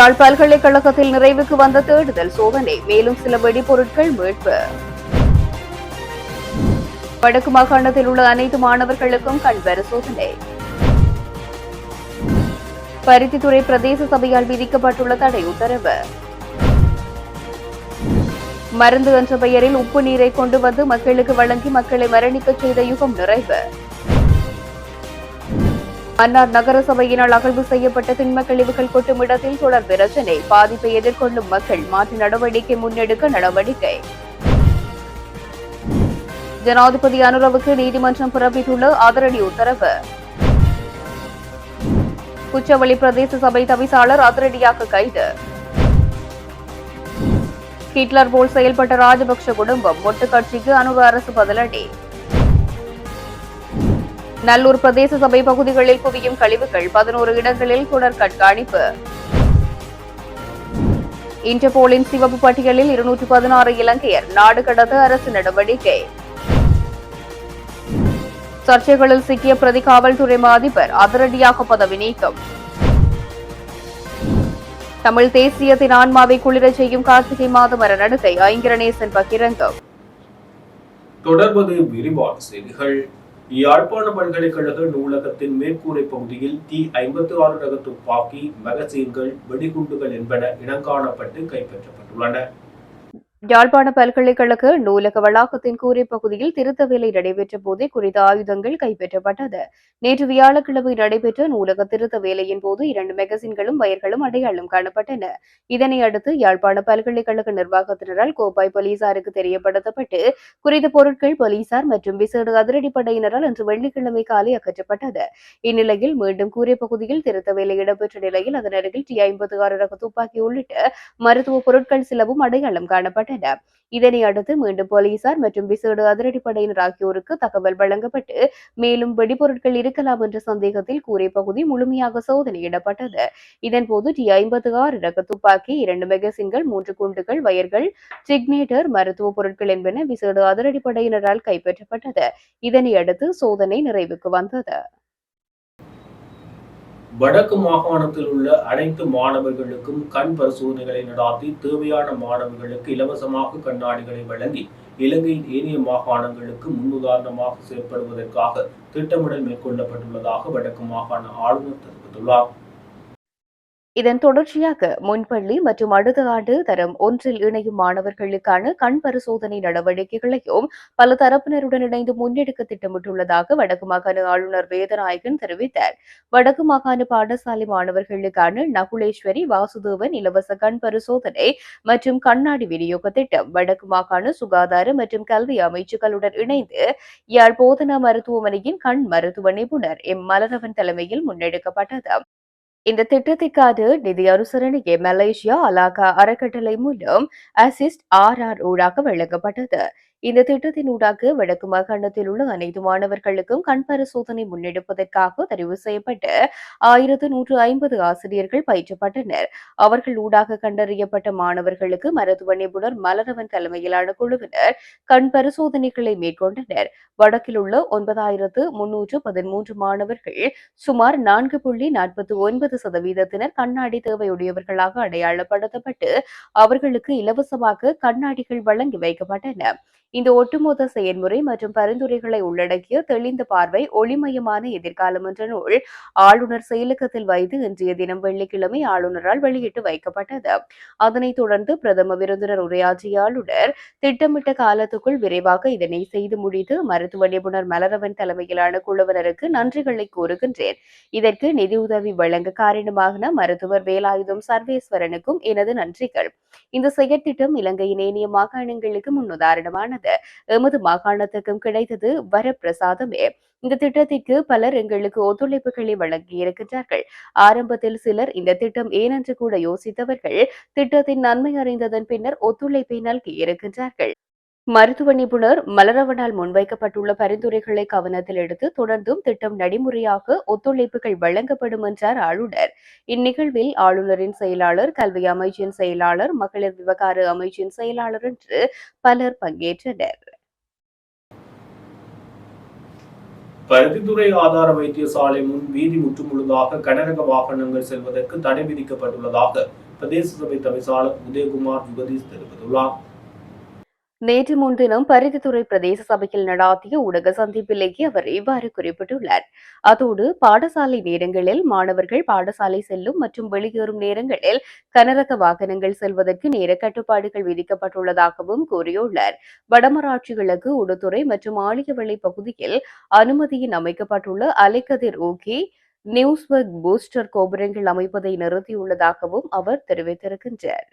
யாழ் பல்கலைக்கழகத்தில் நிறைவுக்கு வந்த தேடுதல் சோதனை. மேலும் சில வெடிபொருட்கள் மீட்பு. வடக்கு மாகாணத்தில் உள்ள அனைத்து மாணவர்களுக்கும் கண் பரிசோதனை பருத்தித்துறை பிரதேச சபையால் விதிக்கப்பட்டுள்ள தடை உத்தரவு. மருந்து என்ற பெயரில் உப்பு நீரை கொண்டு வந்து மக்களுக்கு வழங்கி மக்களை மரணிக்கச் செய்த யுகம் நிறைவு. மன்னார் நகரசபையினால் அகழ்வு செய்யப்பட்ட திண்ம கழிவுகள் கொட்டும் இடத்தில் தொடர் பிரச்சினை. பாதிப்பை எதிர்கொள்ளும் மக்கள் மாற்று நடவடிக்கை முன்னெடுக்க நடவடிக்கை. ஜனாதிபதி அனுரவுக்கு நீதிமன்றம் பிறப்பித்துள்ள அதிரடி உத்தரவு. குச்சவெளி பிரதேச சபை தவிசாளர் அதிரடியாக கைது. ஹிட்லர் போல் செயல்பட்ட ராஜபக்ஷ குடும்பம் மொட்டு கட்சிக்கு அனுர அரசு பதிலடி. நல்லூர் பிரதேச சபை பகுதிகளில் குவியும் கழிவுகள் பதினோரு இடங்களில் தொடர் கண்காணிப்பு. இன்டர்போலின் சிவப்பு பட்டியலில் இருநூற்று பதினாறு இலங்கையர் நாடு கடத்த அரசு நடவடிக்கை. சர்ச்சைகளில் சிக்கிய பிரதி காவல்துறை அதிபர் அதிரடியாக பதவி நீக்கம். தமிழ் தேசியத்தின் ஆன்மாவை குளிரச் செய்யும் கார்த்திகை மாத மர நடுகை பகிரங்கம். தொடர்வது விரிவான செய்திகள். யாழ்ப்பாண பல்கலைக்கழக நூலகத்தின் மேற்கூரை பகுதியில் டி ஐம்பத்தி ஆறு ரக துப்பாக்கி மகசீன்கள் வெடிகுண்டுகள் என்பன இனங்காணப்பட்டு கைப்பற்றப்பட்டுள்ளன. யாழ்ப்பாண பல்கலைக்கழக நூலக வளாகத்தின் கூரை பகுதியில் திருத்த வேலை நடைபெற்ற போதே குறித்த ஆயுதங்கள் கைப்பற்றப்பட்டது. நேற்று வியாழக்கிழமை நடைபெற்ற நூலக திருத்த வேலையின் போது இரண்டு மெகசின்களும் வயர்களும் அடையாளம் காணப்பட்டன. இதனை அடுத்து யாழ்ப்பாண பல்கலைக்கழக நிர்வாகத்தினரால் கோப்பாய் போலீசாருக்கு தெரியப்படுத்தப்பட்டு குறித்த பொருட்கள் போலீசார் மற்றும் விசேட அதிரடிப்படையினரால் இன்று வெள்ளிக்கிழமை காலை அகற்றப்பட்டது. இந்நிலையில் மீண்டும் கூரை பகுதியில் திருத்த வேலை இடம்பெற்ற நிலையில் அதன் அருகில் டி ஐம்பது ஆறு ரக துப்பாக்கி உள்ளிட்ட மருத்துவ பொருட்கள் சிலவும் அடையாளம் காணப்பட்டன இதனை அடுத்து மீண்டும் போலீசார் மற்றும் விசேட அதிரடிப்படையினர் ஆகியோருக்கு தகவல் வழங்கப்பட்டு மேலும் வெடிபொருட்கள் இருக்கலாம் என்ற சந்தேகத்தில் கூரை பகுதி முழுமையாக சோதனையிடப்பட்டது. இதன்போது டி ஐம்பது ஆறு ரக துப்பாக்கி இரண்டு மெகசின்கள் மூன்று குண்டுகள் வயர்கள் சிக்னேட்டர் மருத்துவ பொருட்கள் என்பன விசேட அதிரடிப்படையினரால் கைப்பற்றப்பட்டது. இதனை அடுத்து சோதனை நிறைவுக்கு வந்தது. வடக்கு மாகாணத்தில் உள்ள அனைத்து மாணவர்களுக்கும் கண் பரிசோதனைகளை நடாத்தி தேவையான மாணவர்களுக்கு இலவசமாக கண்ணாடிகளை வழங்கி இலங்கையின் ஏனைய மாகாணங்களுக்கு முன்னுதாரணமாக செயற்படுவதற்காக திட்டமிடல் மேற்கொள்ளப்பட்டுள்ளதாக வடக்கு மாகாண ஆளுநர் தெரிவித்துள்ளார். இதன் தொடர்ச்சியாக முன்பள்ளி மற்றும் அடுத்த ஆண்டு தரம் ஒன்றில் இணையும் மாணவர்களுக்கான கண் பரிசோதனை நடவடிக்கைகளையும் பல தரப்பினருடன் இணைந்து முன்னெடுக்க திட்டமிட்டுள்ளதாக வடக்கு மாகாண ஆளுநர் வேதநாயகன் தெரிவித்தார். வடக்கு மாகாண பாடசாலை மாணவர்களுக்கான நகுலேஸ்வரி வாசுதேவன் இலவச கண் பரிசோதனை மற்றும் கண்ணாடி விநியோக திட்டம் வடக்கு மாகாண சுகாதார மற்றும் கல்வி அமைச்சுகளுடன் இணைந்து யாழ் போதனா மருத்துவமனையின் கண் மருத்துவ நிபுணர் எம். மலரவன் தலைமையில் முன்னெடுக்கப்பட்டது. இந்த திட்டத்திற்கான நிதி அனுசரணையை மலேசியா அலாகா அறக்கட்டளை மூலம் அசிஸ்ட் ஆர் ஆர் ஊடாக வழங்கப்பட்டது. இந்த திட்டத்தின் ஊடாக வடக்கு மாகாணத்தில் உள்ள அனைத்து மாணவர்களுக்கும் கண் பரிசோதனை முன்னெடுப்பதற்காக தெரிவு செய்யப்பட்டு ஆயிரத்து நூற்று ஐம்பது ஆசிரியர்கள் பயிற்றப்பட்டனர். அவர்கள் ஊடாக கண்டறியப்பட்ட மாணவர்களுக்கு மருத்துவ நிபுணர் மலரவன் தலைமையிலான குழுவினர் கண் பரிசோதனைகளை மேற்கொண்டனர். வடக்கில் உள்ள ஒன்பதாயிரத்து முன்னூற்று பதிமூன்று மாணவர்கள் சுமார் நான்கு புள்ளி நாற்பத்தி ஒன்பது சதவீதத்தினர் கண்ணாடி தேவையுடையவர்களாக அடையாளப்படுத்தப்பட்டு அவர்களுக்கு இலவசமாக கண்ணாடிகள் வழங்கி வைக்கப்பட்டன. இந்த ஒட்டுமொத்த செயல்முறை மற்றும் பரிந்துரைகளை உள்ளடக்கிய தெளிந்த பார்வை ஒளிமயமான எதிர்காலம் என்ற நூல் ஆளுநர் செயலகத்தில் வைத்து இன்றைய தினம் வெள்ளிக்கிழமை ஆளுநரால் வெளியிட்டு வைக்கப்பட்டது. அதனைத் தொடர்ந்து பிரதம விருந்தினர் உரையாற்றிய ஆளுநர் திட்டமிட்ட காலத்துக்குள் விரைவாக இதனை செய்து முடித்து மருத்துவ நிபுணர் மலரவன் தலைமையிலான குழுவினருக்கு நன்றிகளை கூறுகின்றேன். இதற்கு நிதியுதவி வழங்க காரணமாக மருத்துவர் வேலாயுதம் சர்வேஸ்வரனுக்கும் எனது நன்றிகள். இந்த செயற்திட்டம் இலங்கையின் ஏனைய மாகாணங்களுக்கு முன்னுதாரணமானது. எமது மாகாணத்துக்கும் கிடைத்தது வரப்பிரசாதமே. இந்த திட்டத்திற்கு பலர் எங்களுக்கு ஒத்துழைப்புகளை வழங்கியிருக்கின்றார்கள். ஆரம்பத்தில் சிலர் இந்த திட்டம் ஏனென்று கூட யோசித்தவர்கள் திட்டத்தின் நன்மை அறிந்ததன் பின்னர் ஒத்துழைப்பை நல்கியிருக்கின்றார்கள் மருத்துவ நிபுணர் மலரவனால் முன்வைக்கப்பட்டுள்ள பரிந்துரைகளை கவனத்தில் எடுத்து தொடர்ந்தும் திட்டம் நடைமுறையாக ஒத்துழைப்புகள் வழங்கப்படும் என்றார் ஆளுநர். இந்நிகழ்வில் ஆளுநரின் செயலாளர் கல்வி அமைச்சின் செயலாளர் மகளிர் விவகார அமைச்சின் செயலாளர் என்று பலர் பங்கேற்றனர். பருத்தித்துறை ஆதார வைத்தியசாலை முன் வீதி முற்றுமுழுதாக கனரக வாகனங்கள் செல்வதற்கு தடை விதிக்கப்பட்டுள்ளதாக பிரதேச சபை தவிசாளர் உதயகுமார் யுகதீஷ் தெரிவித்துள்ளார். நேற்று முன்தினம் பருத்தித்துறை பிரதேச சபையில் நடாத்திய ஊடக சந்திப்பிலேயே அவர் இவ்வாறு குறிப்பிட்டுள்ளார். அதோடு பாடசாலை நேரங்களில் மாணவர்கள் பாடசாலை செல்லும் மற்றும் வெளியேறும் நேரங்களில் கனரக வாகனங்கள் செல்வதற்கு நேர கட்டுப்பாடுகள் விதிக்கப்பட்டுள்ளதாகவும் கூறியுள்ளார். வடமராட்சிகளுக்கு உடுத்துறை மற்றும் ஆலியவளை பகுதியில் அனுமதியின் அமைக்கப்பட்டுள்ள அலைக்கதிர் ஊக்கி நியூஸ்வர்க் பூஸ்டர் கோபுரங்கள் அமைப்பதை நிறுத்தியுள்ளதாகவும் அவர் தெரிவித்திருக்கின்றார்.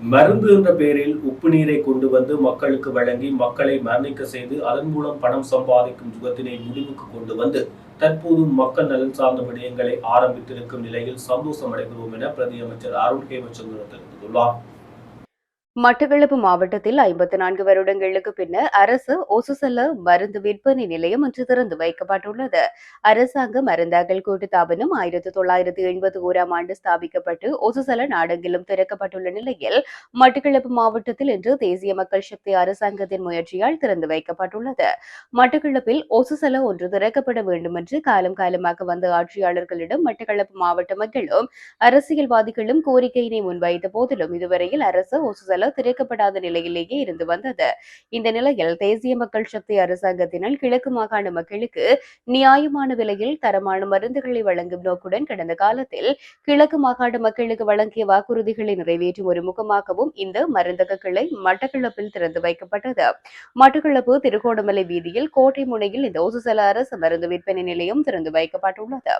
மருந்து என்ற பெயரில் உப்பு நீரை கொண்டு வந்து மக்களுக்கு வழங்கி மக்களை மரணிக்க செய்து அதன் மூலம் பணம் சம்பாதிக்கும் யுகத்தினை முடிவுக்கு கொண்டு வந்து தற்போது மக்கள் நலன் சார்ந்த விடயங்களை ஆரம்பித்திருக்கும் நிலையில் சந்தோஷம் அடைகிறோம் என பிரதி அமைச்சர் அருண் ஹேமச்சந்திரன் தெரிவித்துள்ளார். மட்டக்களப்பு மாவட்டத்தில் ஐம்பத்தி நான்கு வருடங்களுக்கு பின்னர் அரசு ஒசுசல மருந்து விற்பனை நிலையம் இன்று திறந்து வைக்கப்பட்டுள்ளது. அரசாங்க மருந்தாக்கல் கூட்டுத்தாபனம் ஆயிரத்தி தொள்ளாயிரத்தி எண்பத்தி ஓராம் ஆண்டு ஸ்தாபிக்கப்பட்டு ஒசுசல நாடெங்கிலும் திறக்கப்பட்டுள்ள நிலையில் மட்டக்களப்பு மாவட்டத்தில் இன்று தேசிய மக்கள் சக்தி அரசாங்கத்தின் முயற்சியால் திறந்து வைக்கப்பட்டுள்ளது. மட்டக்களப்பில் ஒசுசல ஒன்று திறக்கப்பட வேண்டும் என்று காலம் காலமாக வந்த ஆட்சியாளர்களிடம் மட்டக்களப்பு மாவட்ட மக்களும் அரசியல்வாதிகளும் கோரிக்கையினை முன்வைத்த போதிலும் இதுவரையில் அரசு ஒசுசல திறக்கப்படாத நிலையிலேயே இருந்து வந்தது. இந்த நிலையில் தேசிய மக்கள் சக்தி அரசாங்கத்தினால் கிழக்கு மாகாண மக்களுக்கு நியாயமான விலையில் தரமான மருந்துகளை வழங்கும் நோக்குடன் கடந்த காலத்தில் கிழக்கு மாகாண மக்களுக்கு வழங்கிய வாக்குறுதிகளை நிறைவேற்றும் ஒரு முகமாகவும் இந்த மருந்தக கிளை மட்டக்களப்பில் திறந்து வைக்கப்பட்டது. மட்டக்களப்பு திருகோணமலை வீதியில் கோட்டை முனையில் இந்த ஓசுசல அரசு மருந்து விற்பனை நிலையம் திறந்து வைக்கப்பட்டுள்ளது.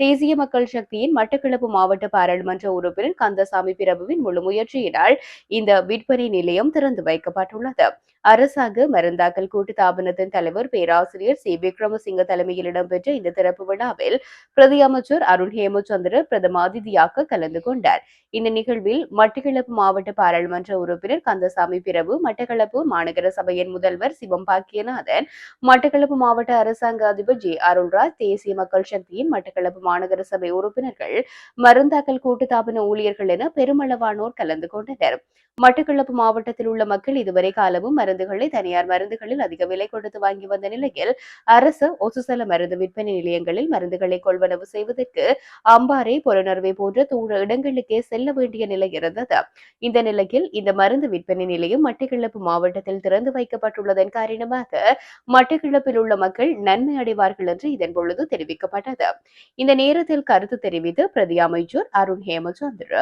தேசிய மக்கள் சக்தியின் மட்டக்களப்பு மாவட்ட பாராளுமன்ற உறுப்பினர் கந்தசாமி பிரபுவின் முழு முயற்சியினால் இந்த விற்பனை நிலையம் திறந்து வைக்கப்பட்டுள்ளது. அரசாங்க மருந்தாக்கல் கூட்டு தாபனத்தின் தலைவர் பேராசிரியர் சி. விக்ரமசிங்க தலைமையில் இடம்பெற்ற இந்த திறப்பு விழாவில் பிரதி அமைச்சர் அருண் ஹேமச்சந்திர பிரதம அதிதியாக கலந்து கொண்டார். இந்த நிகழ்வில் மட்டக்களப்பு மாவட்ட பாராளுமன்ற உறுப்பினர் கந்தசாமி பிரபு மட்டக்களப்பு மாநகர சபையின் முதல்வர் சிவம் பாக்கியநாதன் மட்டக்களப்பு மாவட்ட அரசாங்க அதிபர் ஜே. அருள்ராஜ் தேசிய மக்கள் சக்தியின் மட்டக்களப்பு மாநகர சபை உறுப்பினர்கள் மருந்தாக்கல் கூட்டுத்தாபன ஊழியர்கள் என பெருமளவானோர் கலந்து கொண்டனர். மட்டக்களப்பு மாவட்டத்தில் உள்ள மக்கள் இதுவரை காலமும் மருந்துகளை தனியார் மருந்துகளில் அதிக விலை கொடுத்து வாங்கி வந்த நிலையில் அரசு ஒசுசல மருந்து விற்பனை நிலையங்களில் மருந்துகளை கொள்வனவு செய்வதற்கு அம்பாறை புறநர்வை போன்ற தூர இடங்களுக்கே செல்ல வேண்டிய நிலை இருந்தது. இந்த நிலையில் இந்த மருந்து விற்பனை நிலையம் மட்டக்களப்பு மாவட்டத்தில் திறந்து வைக்கப்பட்டுள்ளதன் காரணமாக மட்டக்களப்பில் உள்ள மக்கள் நன்மை அடைவார்கள் என்று இதன் பொழுது தெரிவிக்கப்பட்டது. இந்த நேரத்தில் கருத்து தெரிவித்து பிரதி அமைச்சர் அருண் ஹேமச்சந்திர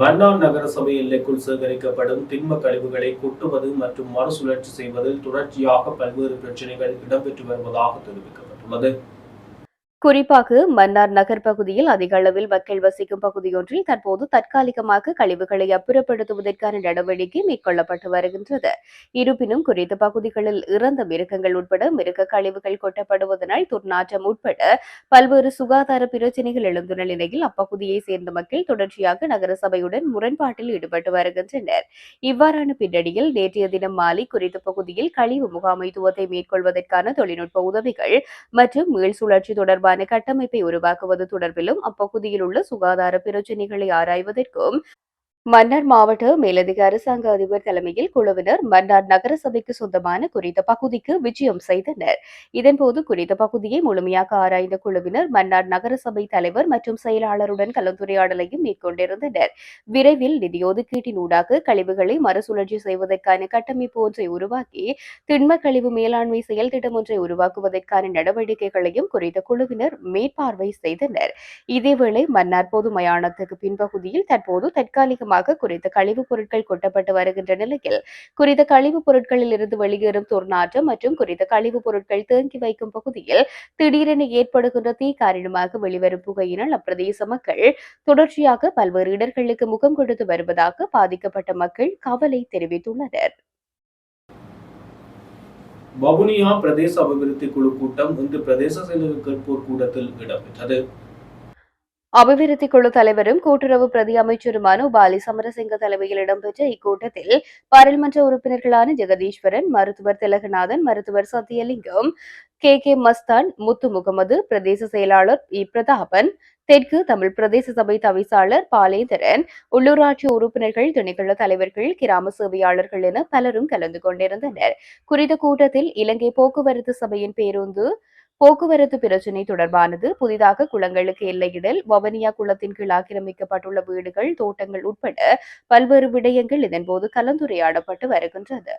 மன்னார் நகரசபை எல்லைக்குள் சேகரிக்கப்படும் திண்ம கழிவுகளை கொட்டுவது மற்றும் மறுசுழற்சி செய்வதில் தொடர்ச்சியாக பல்வேறு பிரச்சனைகள் இடம்பெற்று வருவதாக தெரிவிக்கப்பட்டுள்ளது. குறிப்பாக மன்னார் நகர் பகுதியில் அதிக அளவில் மக்கள் வசிக்கும் பகுதியொன்றில் தற்போது தற்காலிகமாக கழிவுகளை அப்புறப்படுத்துவதற்கான நடவடிக்கை மேற்கொள்ளப்பட்டு வருகின்றது. இருப்பினும் குறித்த பகுதிகளில் இறந்த மிருகங்கள் உட்பட மிருக கழிவுகள் கொட்டப்படுவதனால் துர்நாற்றம் உட்பட பல்வேறு சுகாதார பிரச்சினைகள் எழுந்துள்ள நிலையில் அப்பகுதியை சேர்ந்த மக்கள் தொடர்ச்சியாக நகரசபையுடன் முரண்பாட்டில் ஈடுபட்டு வருகின்றனர். இவ்வாறான பின்னணியில் நேற்றைய தினம் மாலை குறித்த பகுதியில் கழிவு முகாமைத்துவத்தை மேற்கொள்வதற்கான தொழில்நுட்ப உதவிகள் மற்றும் மீள் சுழற்சி தொடர்பான கட்டமைப்பை உருவாக்குவது தொடர்பிலும் அப்பகுதியில் உள்ள சுகாதார பிரச்சினைகளை ஆராய்வதற்கும் மன்னார் மாவட்ட மேலதிக அரசாங்க அதிபர் தலைமையில் குழுவினர் மன்னார் நகரசபைக்கு சொந்தமான குறித்த பகுதிக்கு விஜயம் செய்தனர். இதன்போது குறித்த பகுதியை முழுமையாக ஆராய்ந்த குழுவினர் மன்னார் நகரசபை தலைவர் மற்றும் செயலாளருடன் கலந்துரையாடலையும் மேற்கொண்டிருந்தனர். விரைவில் நிதி ஒதுக்கீட்டின் ஊடாக கழிவுகளை மறுசுழற்சி செய்வதற்கான கட்டமைப்பு ஒன்றை உருவாக்கி திண்ம கழிவு மேலாண்மை செயல் திட்டம் ஒன்றை உருவாக்குவதற்கான நடவடிக்கைகளையும் குறித்த குழுவினர் மேற்பார்வை செய்தனர். இதேவேளை மன்னார் பொது மயானத்துக்கு பின்பகுதியில் தற்போது தற்காலிக காரணமாக குறித்த கழிவுப் பொருட்கள் கொட்டப்பட்டு வருகின்ற நிலையில் குறித்த கழிவுப் பொருட்களில் இருந்து வெளியேறும் துர்நாற்றம் மற்றும் குறித்த கழிவுப் பொருட்கள் தேங்கி வைக்கும் பகுதியில் திடீரென ஏற்படுகின்ற தீ காரணமாக வெளிவரும் புகையினால் அப்பிரதேச மக்கள் தொடர்ச்சியாக பல்வேறு இடர்களுக்கு முகம் கொடுத்து வருவதாக பாதிக்கப்பட்ட மக்கள் கவலை தெரிவித்துள்ளனர். வவுனியா பிரதேச அபிவிருத்தி குழு கூட்டம் இன்று பிரதேச செயலக கேட்போர் கூட்டத்தில் இடம்பெற்றது. அபிவிருத்தி குழு தலைவரும் கூட்டுறவு பிரதி அமைச்சருமான பாலி சமரசிங்க தலைமையில் இடம்பெற்ற இக்கூட்டத்தில் பாராளுமன்ற உறுப்பினர்களான ஜெகதீஸ்வரன் மருத்துவர் திலகநாதன் மருத்துவர் சத்தியலிங்கம் கே. கே. மஸ்தான் முத்து முகமது பிரதேச செயலாளர் இ பிரதாபன் தெற்கு தமிழ் பிரதேச சபை தவிசாளர் பாலேந்திரன் உள்ளூராட்சி உறுப்பினர்கள் திணைக்கள தலைவர்கள் கிராம சேவையாளர்கள் என பலரும் கலந்து கொண்டிருந்தனர். குறித்த கூட்டத்தில் இலங்கை போக்குவரத்து சபையின் பேருந்து போக்குவரத்து பிரச்சினை தொடர்பானது புதிதாக குளங்களுக்கு எல்லையிடல் வவனியா குளத்தின் கீழ் ஆக்கிரமிக்கப்பட்டுள்ள வீடுகள் தோட்டங்கள் உட்பட பல்வேறு விடயங்கள் இதன்போது கலந்துரையாடப்பட்டு வருகின்றது.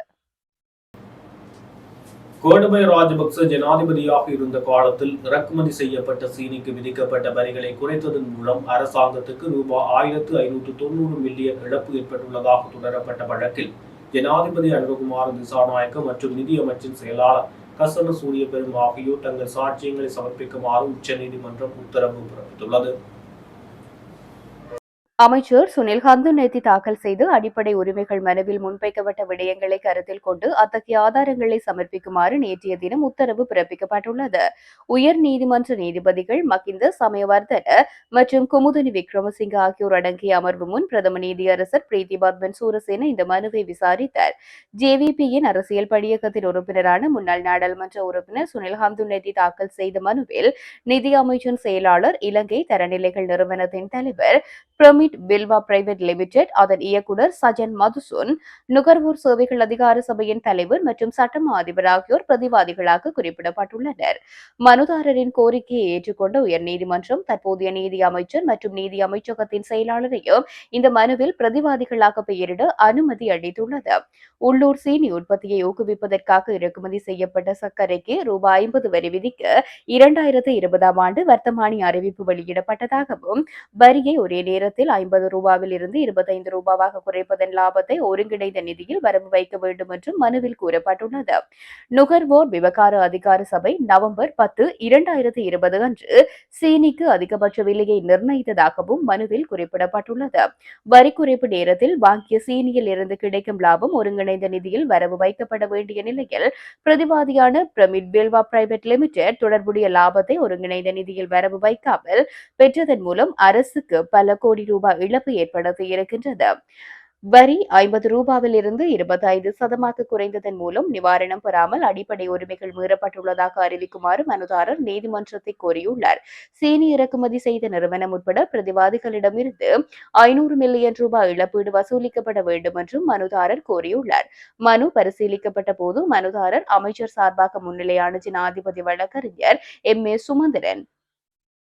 கோடபய ராஜபக்ச ஜனாதிபதியாக இருந்த காலத்தில் இறக்குமதி செய்யப்பட்ட சீனிக்கு விதிக்கப்பட்ட வரிகளை குறைத்ததன் மூலம் அரசாங்கத்துக்கு ரூபாய் ஆயிரத்து ஐநூற்று தொண்ணூறு மில்லியன் இழப்பு ஏற்பட்டுள்ளதாக தொடரப்பட்ட வழக்கில் ஜனாதிபதி அனுகுமார் திசாநாயக்க மற்றும் நிதியமைச்சின் செயலாளர் கசன சூரிய பெரும் ஆகியோர் தங்கள் சாட்சியங்களை சமர்ப்பிக்குமாறு உச்சநீதிமன்றம் உத்தரவு பிறப்பித்துள்ளது. அமைச்சர் சுனில் ஹந்து நேத்தி தாக்கல் செய்து அடிப்படை உரிமைகள் மனுவில் முன்வைக்கப்பட்ட விடயங்களை கருத்தில் கொண்டு அத்தகைய ஆதாரங்களை சமர்ப்பிக்குமாறு நேற்றைய தினம் உத்தரவு பிறப்பிக்கப்பட்டுள்ளது. உயர் நீதிமன்ற நீதிபதிகள் மகிந்த சமயவர்தன மற்றும் குமுதனி விக்ரமசிங்க ஆகியோர் அடங்கிய அமர்வு முன் பிரதம நீதியரசர் பிரீத்தி பத்மன் சூரசேன இந்த மனுவை விசாரித்தார். ஜேவிபியின் அரசியல் படியகத்தின் உறுப்பினரான முன்னாள் நாடாளுமன்ற உறுப்பினர் சுனில் ஹந்து நேத்தி தாக்கல் செய்த மனுவில் நிதி அமைச்சின் செயலாளர் இலங்கை தரநிலைகள் நிறுவனத்தின் தலைவர் பிரமிட் பில்வா பிரைவேட் லிமிடெட் அதன் இயக்குநர் சஜன் மதுசூன் நுகர்வோர் சேவைகள் அதிகார சபையின் தலைவர் மற்றும் சட்டமா அதிபர் ஆகியோர் பிரதிவாதிகளாக குறிப்பிடப்பட்டுள்ளனர். மனுதாரரின் கோரிக்கையை ஏற்றுக்கொண்ட உயர்நீதிமன்றம் தற்போதைய நீதி அமைச்சர் மற்றும் நீதி அமைச்சகத்தின் செயலாளரையும் இந்த மனுவில் பிரதிவாதிகளாக பெயரிட அனுமதி அளித்துள்ளது. உள்ளூர் சீனி உற்பத்தியை ஊக்குவிப்பதற்காக இறக்குமதி செய்யப்பட்ட சர்க்கரைக்கு ரூபாய் ஐம்பது வரி விதிக்க இரண்டாயிரத்து இருபதாம் ஆண்டு வர்த்தமானி அறிவிப்பு வெளியிடப்பட்டதாகவும் வரியை ஒரே நேரத்தில் ஐம்பது ரூபாவில் இருந்து இருபத்தைந்து ரூபாவாக குறைப்பதன் லாபத்தை ஒருங்கிணைந்த நிதியில் வரவு வைக்க வேண்டும் என்றும் மனுவில் கூறப்பட்டுள்ளது. நுகர்வோர் விவகார அதிகார சபை நவம்பர் பத்து இரண்டாயிரத்து இருபது அன்று சீனிக்கு அதிகபட்ச விலையை நிர்ணயித்ததாகவும் மனுவில் குறிப்பிடப்பட்டுள்ளது. வரி குறைப்பு நேரத்தில் வாங்கிய சீனியில் இருந்து கிடைக்கும் லாபம் ஒருங்கிணைந்த நிதியில் வரவு வைக்கப்பட வேண்டிய நிலையில் பிரதிவாதியான பிரமிட் பில்வா பிரைவேட் லிமிடெட் தொடர்புடைய லாபத்தை ஒருங்கிணைந்த நிதியில் வரவு வைக்காமல் பெற்றதன் மூலம் அரசுக்கு பல கோடி ரூபாய் இழப்பு ஏற்படுத்தி இருக்கின்றது. வரி ஐம்பது ரூபாவில் இருந்து இருபத்தைந்து சதமாக குறைந்ததன் மூலம் நிவாரணம் பெறாமல் அடிப்படை உரிமைகள் மீறப்பட்டுள்ளதாக அறிவிக்குமாறு மனுதாரர் நீதிமன்றத்தை கோரியுள்ளார். சீனி இறக்குமதி செய்த நிறுவனம் உட்பட பிரதிவாதிகளிடமிருந்து ஐநூறு மில்லியன் ரூபாய் இழப்பீடு வசூலிக்கப்பட வேண்டும் என்றும் மனுதாரர் கோரியுள்ளார். மனு பரிசீலிக்கப்பட்ட போது மனுதாரர் அமைச்சர் சார்பாக முன்னிலையான ஜனாதிபதி வழக்கறிஞர் எம் ஏ சுமந்திரன்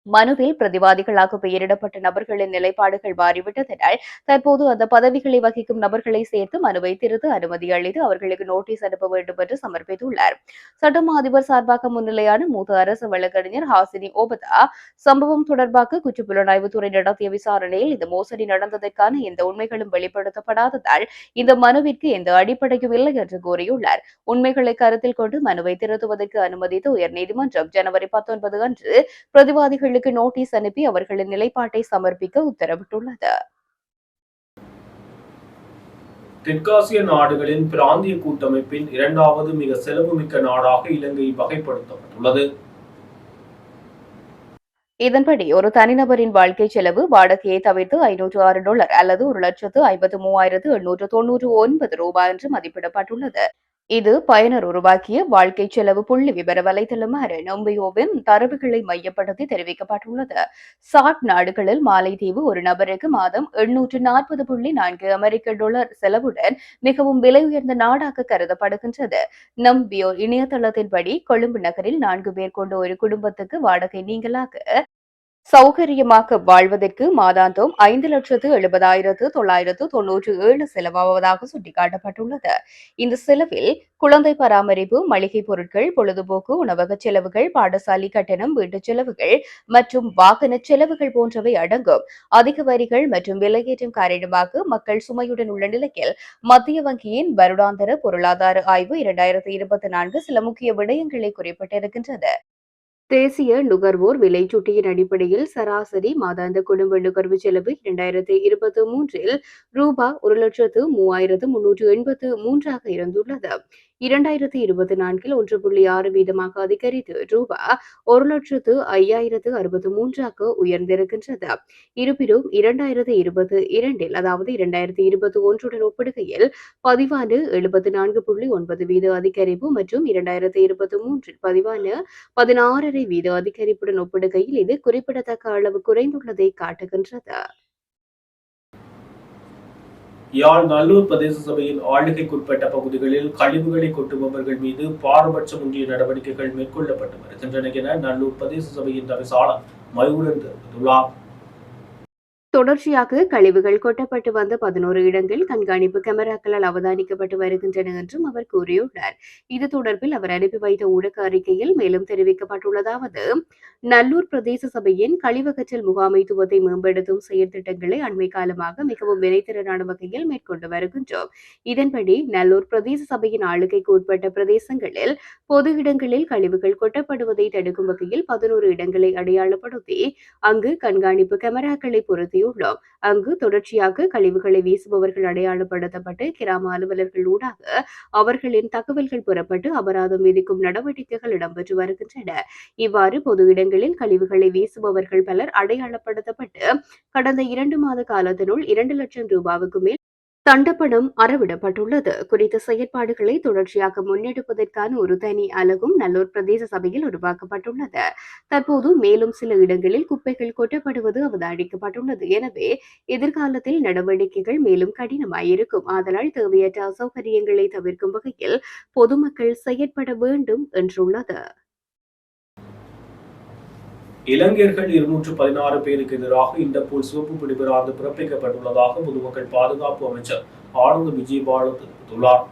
மனுவில் பிரதிவாதிகளாக பெயரிடப்பட்ட நபர்களின் நிலைப்பாடுகள் மாறிவிட்டதனால் தற்போது அந்த பதவிகளை வகிக்கும் நபர்களை சேர்த்து மனுவை திருத்த அனுமதி அளித்து அவர்களுக்கு நோட்டீஸ் அனுப்ப வேண்டும் என்று சமர்ப்பித்துள்ளார். சட்டமா அதிபர் சார்பாக முன்னிலையான மூத்த அரசு வழக்கறிஞர் ஹாசினி ஓபதா சம்பவம் தொடர்பாக குற்றப்புலனாய்வுத்துறை நடத்திய விசாரணையில் இந்த மோசடி நடந்ததற்கான எந்த உண்மைகளும் வெளிப்படுத்தப்படாததால் இந்த மனுவிற்கு எந்த அடிப்படையும் இல்லை என்று கூறியுள்ளார். உண்மைகளை கருத்தில் கொண்டு மனுவை திருத்துவதற்கு அனுமதித்து உயர்நீதிமன்றம் ஜனவரி பத்தொன்பது அன்று பிரதிவாதிகள் அவர்களுக்கு நோட்டீஸ் அனுப்பி அவர்களின் நிலைப்பாட்டை சமர்ப்பிக்க உத்தரவிட்டுள்ளது. தெற்காசிய நாடுகளின் பிராந்திய கூட்டமைப்பின் இரண்டாவது மிக செலவுமிக்க நாடாக இலங்கை வகைப்படுத்தப்பட்டுள்ளது. இதன்படி ஒரு தனிநபரின் வாழ்க்கை செலவு வாடகையை தவிர்த்து ஐநூற்று ஆறு டாலர் அல்லது ஒரு லட்சத்து ஐம்பத்து மூவாயிரத்து எண்ணூற்று தொன்னூற்று ஒன்பது ரூபாய் என்று மதிப்பிடப்பட்டுள்ளது. இது பயனர் உருவாக்கிய வாழ்க்கை செலவு புள்ளி விவர வலைதளமான நொம்பியோவின் தரவுகளை மையப்படுத்தி தெரிவிக்கப்பட்டுள்ளது. சாட் நாடுகளில் மாலைத்தீவு ஒரு நபருக்கு மாதம் எண்ணூற்று நாற்பது புள்ளி நான்கு அமெரிக்க டாலர் செலவுடன் மிகவும் விலை உயர்ந்த நாடாக கருதப்படுகின்றது. நம்பியோ இணையதளத்தின்படி கொழும்பு நகரில் நான்கு பேர் கொண்ட ஒரு குடும்பத்துக்கு வாடகை நீங்களாக சௌகரியமாக வாழ்வதற்கு மாதாந்தம் ஐந்து லட்சத்து எழுபதாயிரத்து தொள்ளாயிரத்து தொன்னூற்று ஏழு செலவாவதாக சுட்டிக்காட்டப்பட்டுள்ளது. இந்த செலவில் குழந்தை பராமரிப்பு மளிகை பொருட்கள் பொழுதுபோக்கு உணவக செலவுகள் பாடசாலை கட்டணம் வீட்டுச் செலவுகள் மற்றும் வாகன செலவுகள் போன்றவை அடங்கும். அதிக வரிகள் மற்றும் விலையேற்றம் காரணமாக மக்கள் சுமையுடன் உள்ள நிலையில் மத்திய வங்கியின் வருடாந்தர பொருளாதார ஆய்வு இரண்டாயிரத்தி இருபத்தி நான்கு சில முக்கிய விடயங்களை குறிப்பிட்டிருக்கின்றது. தேசிய நுகர்வோர் விலைச்சுட்டியின் அடிப்படையில் சராசரி மாதாந்த குடும்ப நுகர்வு செலவு இரண்டாயிரத்தி இருபத்தி மூன்றில் ரூபா ஒரு லட்சத்து மூவாயிரத்து முன்னூற்று எண்பத்து மூன்றாக இருந்துள்ளது. இரண்டாயிரத்தி இருபத்தி நான்கில் ஒன்று புள்ளி ஆறு வீதமாக அதிகரித்து ரூபா ஒரு லட்சத்து ஐயாயிரத்து அறுபத்து மூன்றாக உயர்ந்திருக்கின்றது. இருப்பினும் இரண்டாயிரத்தி இருபத்தி இரண்டில் அதாவது இரண்டாயிரத்தி இருபத்தி ஒன்றுடன் ஒப்பிடுகையில் பதிவான எழுபத்தி நான்கு புள்ளி ஒன்பது வீத அதிகரிப்பு மற்றும் இரண்டாயிரத்தி இருபத்தி மூன்றில் பதிவான பதினாறரை வரி வீத அதிகரிப்புடன் ஒப்பிடுகையில் இது குறிப்பிடத்தக்க அளவு குறைந்துள்ளதை காட்டுகின்றது. யாழ் நல்லூர் பிரதேச சபையின் ஆளுகைக்குட்பட்ட பகுதிகளில் கழிவுகளை கொட்டுபவர்கள் மீது பாரபட்சம் ஒன்றிய நடவடிக்கைகள் மேற்கொள்ளப்பட்டு வருகின்றன என நல்லூர் பிரதேச சபையின் தவிசாளர் மயூரன் தெரிவித்துள்ளார். தொடர்ச்சியாக கழிவுகள் கொட்டப்பட்டு வந்த பதினோரு இடங்கள் கண்காணிப்பு கேமராக்களால் அவதானிக்கப்பட்டு வருகின்றன என்றும் அவர் கூறியுள்ளார். இது தொடர்பில் அவர் அனுப்பி வைத்த ஊடக அறிக்கையில் மேலும் தெரிவிக்கப்பட்டுள்ளதாவது நல்லூர் பிரதேச சபையின் கழிவகற்றல் முகாமைத்துவத்தை மேம்படுத்தும் செயற்திட்டங்களை அண்மை காலமாக மிகவும் வினைத்திறனான வகையில் மேற்கொண்டு வருகின்றோம். இதன்படி நல்லூர் பிரதேச சபையின் ஆளுகைக்கு உட்பட்ட பிரதேசங்களில் பொது இடங்களில் கழிவுகள் கொட்டப்படுவதை தடுக்கும் வகையில் பதினோரு இடங்களை அடையாளப்படுத்தி அங்கு கண்காணிப்பு கேமராக்களை பொருத்தியுள்ளோம் அங்கு தொடர்ச்சியாக கழிவுகளை வீசுபவர்கள் அடையாளப்படுத்தப்பட்டு கிராம அலுவலர்கள் ஊடாக அவர்களின் தகவல்கள் புறப்பட்டு அபராதம் விதிக்கும் நடவடிக்கைகள் இடம்பெற்று வருகின்றன. இவ்வாறு பொது இடங்களில் கழிவுகளை வீசுபவர்கள் பலர் அடையாளப்படுத்தப்பட்டு கடந்த இரண்டு மாத காலத்தினுள் இரண்டு லட்சம் ரூபாவுக்கு மேல் தண்டப்பணம் அறவிடப்பட்டுள்ளது. குறித்த செயற்பாடுகளை தொடர்ச்சியாக முன்னெடுப்பதற்கான ஒரு தனி அலகும் நல்லூர் பிரதேச சபையில் உருவாக்கப்பட்டுள்ளது. தற்போது மேலும் சில இடங்களில் குப்பைகள் கொட்டப்படுவது அவதானிக்கப்பட்டுள்ளது. எனவே எதிர்காலத்தில் நடவடிக்கைகள் மேலும் கடினமாயிருக்கும். ஆதலால் தேவையற்ற அசௌகரியங்களை தவிர்க்கும் வகையில் பொதுமக்கள் செயற்பட வேண்டும் என்றுள்ளது. இளைஞர்கள் இருநூற்று பதினாறு பேருக்கு எதிராக இன்டர்போல் சிவப்பு பிடிபிராந்து பிறப்பிக்கப்பட்டுள்ளதாக பொதுமக்கள் பாதுகாப்பு அமைச்சர் ஆனந்த் விஜயபால தெரிவித்துள்ளார்.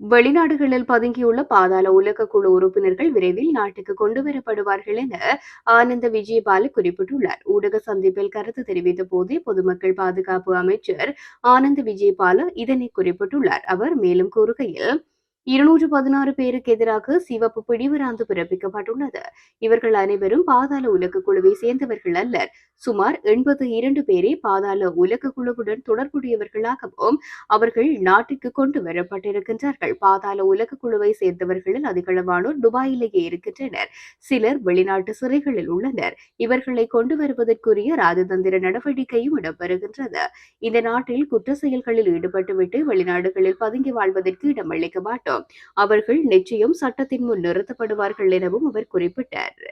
வெளிநாடுகளில் பதுங்கியுள்ள பாதாள உலக குழு உறுப்பினர்கள் விரைவில் நாட்டுக்கு கொண்டுவரப்படுவார்கள் என ஆனந்த விஜயபால குறிப்பிட்டுள்ளார். ஊடக சந்திப்பில் கருத்து தெரிவித்த போதே பொதுமக்கள் பாதுகாப்பு அமைச்சர் ஆனந்த விஜயபால இதனை குறிப்பிட்டுள்ளார். அவர் மேலும் கூறுகையில் இருநூற்று பதினாறு பேருக்கு எதிராக சிவப்பு பிடிவராந்து பிறப்பிக்கப்பட்டுள்ளது. இவர்கள் அனைவரும் பாதாள உலக குழுவை சேர்ந்தவர்கள் அல்லர். சுமார் எண்பது இரண்டு பேரே பாதாள உலக குழுவுடன் தொடர்புடையவர்களாகவும் அவர்கள் நாட்டிற்கு கொண்டு வரப்பட்டிருக்கின்றார்கள். பாதாள உலக குழுவை சேர்ந்தவர்களில் அதிகளவானோர் துபாயிலேயே இருக்கின்றனர். சிலர் வெளிநாட்டு சிறைகளில் உள்ளனர். இவர்களை கொண்டு வருவதற்குரிய ராஜதந்திர நடவடிக்கையும் இடம்பெறுகின்றது. இந்த நாட்டில் குற்ற செயல்களில் ஈடுபட்டுவிட்டு வெளிநாடுகளில் பதுங்கி வாழ்வதற்கு இடமளிக்க மாட்டோம். வேண்டும் அவர்கள் நிச்சயம் சட்டத்தின் முன் நிறுத்தப்படுவார்கள் எனவும் அவர் குறிப்பிட்டார்.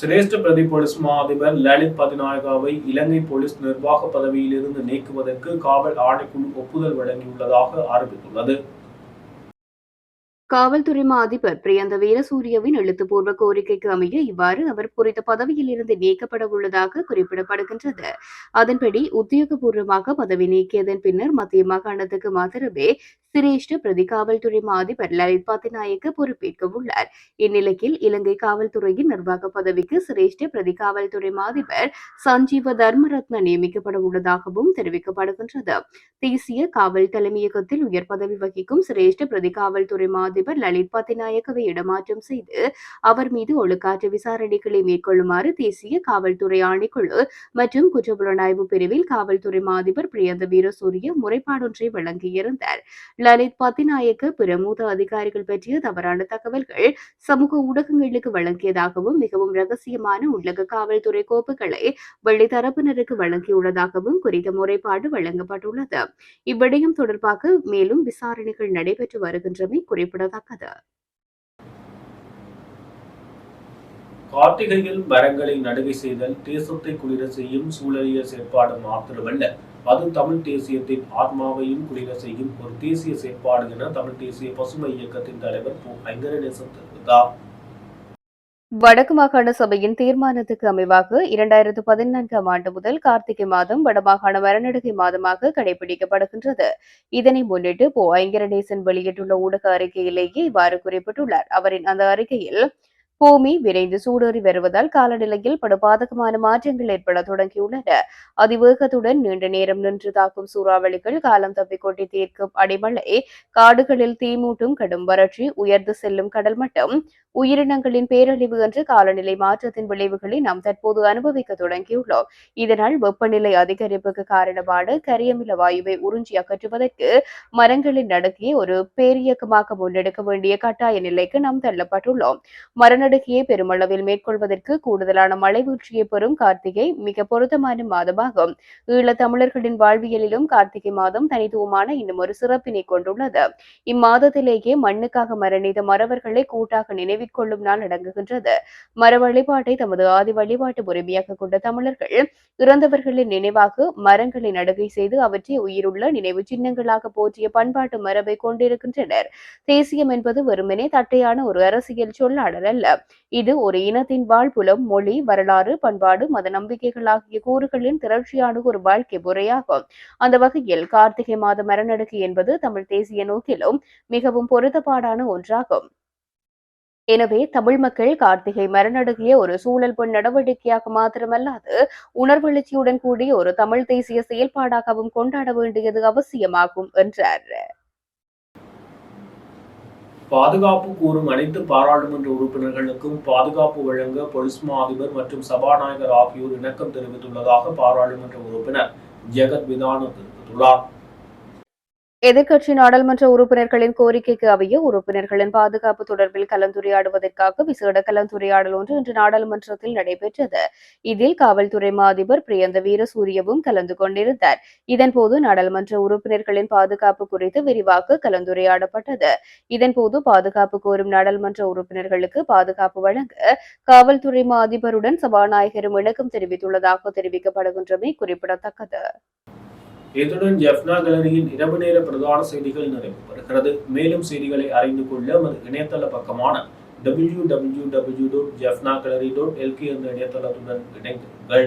சிரேஷ்ட பிரதி போலீஸ் மா அதிபர் லலித் பதிநாயகாவை இலங்கை போலீஸ் நிர்வாக பதவியிலிருந்து நீக்குவதற்கு காவல் ஆணைக்குழு ஒப்புதல் வழங்கியுள்ளதாக அறிவித்துள்ளது. காவல்துறை மா அதிபர் பிரியந்த வீரசூரியவின் எழுத்துப்பூர்வ கோரிக்கைக்கு அமைய இவ்வாறு அவர் குறித்த பதவியில் இருந்து நீக்கப்பட உள்ளதாக குறிப்பிடப்படுகின்றது. அதன்படி உத்தியோகபூர்வமாக பதவி நீக்கியதன் பின்னர் மத்திய மாகாணத்துக்கு மாத்திரமே சிரேஷ்ட பிரதி காவல்துறை மா அதிபர் லலித் பத்திநாயக்க பொறுப்பேற்க உள்ளார். இந்நிலையில் இலங்கை காவல்துறையின் நிர்வாக பதவிக்கு சிரேஷ்ட பிரதி காவல்துறை மா அதிபர் சஞ்சீவ தர்மரத்ன நியமிக்கப்பட உள்ளதாகவும் தெரிவிக்கப்படுகின்றது. தேசிய காவல் தலைமையகத்தில் உயர் பதவி வகிக்கும் சிரேஷ்ட பிரதி காவல்துறை மா அதிபர் லலித் பத்திநாயக்கவை இடமாற்றம் செய்து அவர் மீது ஒழுக்காற்று விசாரணைகளை மேற்கொள்ளுமாறு தேசிய காவல்துறை ஆணைக்குழு மற்றும் குற்றப்புலனாய்வு பிரிவில் காவல்துறை மாதிபர் பிரியந்த வீரசூரிய முறைப்பாடொன்றை வழங்கியிருந்தார் லலித் பத்திநாயக்க பிற மூத்த அதிகாரிகள் பற்றிய தவறான தகவல்கள் சமூக ஊடகங்களுக்கு வழங்கியதாகவும் மிகவும் ரகசியமான உள்ளக காவல்துறை கோப்புகளை வெளித்தரப்பினருக்கு வழங்கியுள்ளதாகவும் குறித்த முறைப்பாடு வழங்கப்பட்டுள்ளது. இவ்விடயம் தொடர்பாக மேலும் விசாரணைகள் நடைபெற்று வருகின்றமை குறிப்பிட குறிப்பிடத்தக்கது கார்த்திகையில் மரங்களை நடுகை செய்தல் தேசத்தை குளிர செய்யும் சூழலியல் செயற்பாடு மாத்திரமல்ல. அது தமிழ் தேசியத்தின் ஆத்மாவையும் குளிர செய்யும் ஒரு தேசிய செயற்பாடு என தமிழ் தேசிய பசுமை இயக்கத்தின் தலைவர் பு. ஐங்கரநேசன் தெரிவித்தார். வடக்கு மாகாண சபையின் தீர்மானத்துக்கு அமைவாக இரண்டாயிரத்து பதினான்காம் ஆண்டு முதல் கார்த்திகை மாதம் வடமாகாண மரநடுகை மாதமாக கடைபிடிக்கப்படுகின்றது. இதனை முன்னிட்டு போ ஐங்கரநேசன் வெளியிட்டுள்ள ஊடக அறிக்கையிலேயே இவ்வாறு குறிப்பிட்டுள்ளார். அவரின் அந்த அறிக்கையில் பூமி விரைந்து சூடேறி வருவதால் காலநிலையில் படுபாதகமான மாற்றங்கள் ஏற்பட தொடங்கியுள்ளன. அதிவேகத்துடன் நீண்ட நேரம் நின்று தாக்கும் சூறாவளிகள் காலம் தப்பிக்கொட்டி தீர்க்கும் அடிமழை காடுகளில் தீமூட்டும் கடும் வறட்சி உயர்ந்து செல்லும் கடல் மட்டம் உயிரினங்களின் பேரழிவு என்று காலநிலை மாற்றத்தின் விளைவுகளை நாம் தற்போது அனுபவிக்க தொடங்கியுள்ளோம். இதனால் வெப்பநிலை அதிகரிப்புக்கு காரணமான கரியமில வாயுவை உறிஞ்சி அகற்றுவதற்கு மரங்களின் நடுக்கை ஒரு பேரியக்கமாக முன்னெடுக்க வேண்டிய கட்டாய நிலைக்கு நாம் தள்ளப்பட்டுள்ளோம். மரண நடவடிக்கையை பெருமளவில் மேற்கொள்வதற்கு கூடுதலான மழை வீழ்ச்சியை பெறும் கார்த்திகை மிக பொருத்தமான மாதமாகும். ஈழத் தமிழர்களின் வாழ்வியலிலும் கார்த்திகை மாதம் தனித்துவமான இன்னும் ஒரு சிறப்பினை கொண்டுள்ளது. இம்மாதத்திலேயே மண்ணுக்காக மரணித்த மறவர்களை கூட்டாக நினைவிற்கொள்ளும் நாள் அடங்குகின்றது. மர வழிபாட்டை தமது ஆதி வழிபாட்டு உரிமையாக கொண்ட தமிழர்கள் இறந்தவர்களின் நினைவாக மரங்களை நடுகை செய்து அவற்றை உயிருள்ள நினைவு சின்னங்களாக போற்றிய பண்பாட்டு மரபை கொண்டிருக்கின்றனர். தேசியம் என்பது வெறுமனே தட்டையான ஒரு அரசியல் சொல்லாடல் அல்ல. இது ஒரு இனத்தின் வாழ்புலம் மொழி வரலாறு பண்பாடு மத நம்பிக்கைகள் ஆகிய கூறுகளின் திரட்சியான ஒரு வாழ்க்கை முறையாகும். அந்த வகையில் கார்த்திகை மாத மரநடுக்கு என்பது தமிழ் தேசிய நோக்கிலும் மிகவும் பொருத்தப்பாடான ஒன்றாகும். எனவே தமிழ் மக்கள் கார்த்திகை மரணடுகிய ஒரு சூழல் பெண் நடவடிக்கையாக மாத்திரமல்லாது உணர்வெழுச்சியுடன் கூடிய ஒரு தமிழ் தேசிய செயல்பாடாகவும் கொண்டாட வேண்டியது அவசியமாகும் என்றார். பாதுகாப்பு கூறும் அனைத்து பாராளுமன்ற உறுப்பினர்களுக்கும் பாதுகாப்பு வழங்க பொலிஸ்மா அதிபர் மற்றும் சபாநாயகர் ஆகியோர் இணக்கம் தெரிவித்துள்ளதாக பாராளுமன்ற உறுப்பினர் ஜெகத் விதானம் தெரிவித்துள்ளார். எதிர்க்கட்சி நாடாளுமன்ற உறுப்பினர்களின் கோரிக்கைக்கு அமைய உறுப்பினர்களின் பாதுகாப்பு தொடர்பில் கலந்துரையாடுவதற்காக விசேட கலந்துரையாடல் ஒன்று இன்று நாடாளுமன்றத்தில் நடைபெற்றது. இதில் காவல்துறை மாதிபர் பிரியந்த வீரசூரியவும் கலந்து கொண்டிருந்தார். இதன்போது நாடாளுமன்ற உறுப்பினர்களின் பாதுகாப்பு குறித்து விரிவாக கலந்துரையாடப்பட்டது. இதன்போது பாதுகாப்பு கோரும் நாடாளுமன்ற உறுப்பினர்களுக்கு பாதுகாப்பு வழங்க காவல்துறை மாதிபருடன் சபாநாயகரும் இணக்கம் தெரிவித்துள்ளதாக தெரிவிக்கப்படுகின்றமை குறிப்பிடத்தக்கது. இத்துடன் ஜெஃப்னா கேலரியின் இரவு நேர பிரதான செய்திகள் நிறைவு பெறுகிறது மேலும் செய்திகளை அறிந்து கொள்ள நமது இணையதள பக்கமான W W W dot Jaffna gallery dot LK என்ற இணையதளத்துடன் இணைந்திருங்கள்.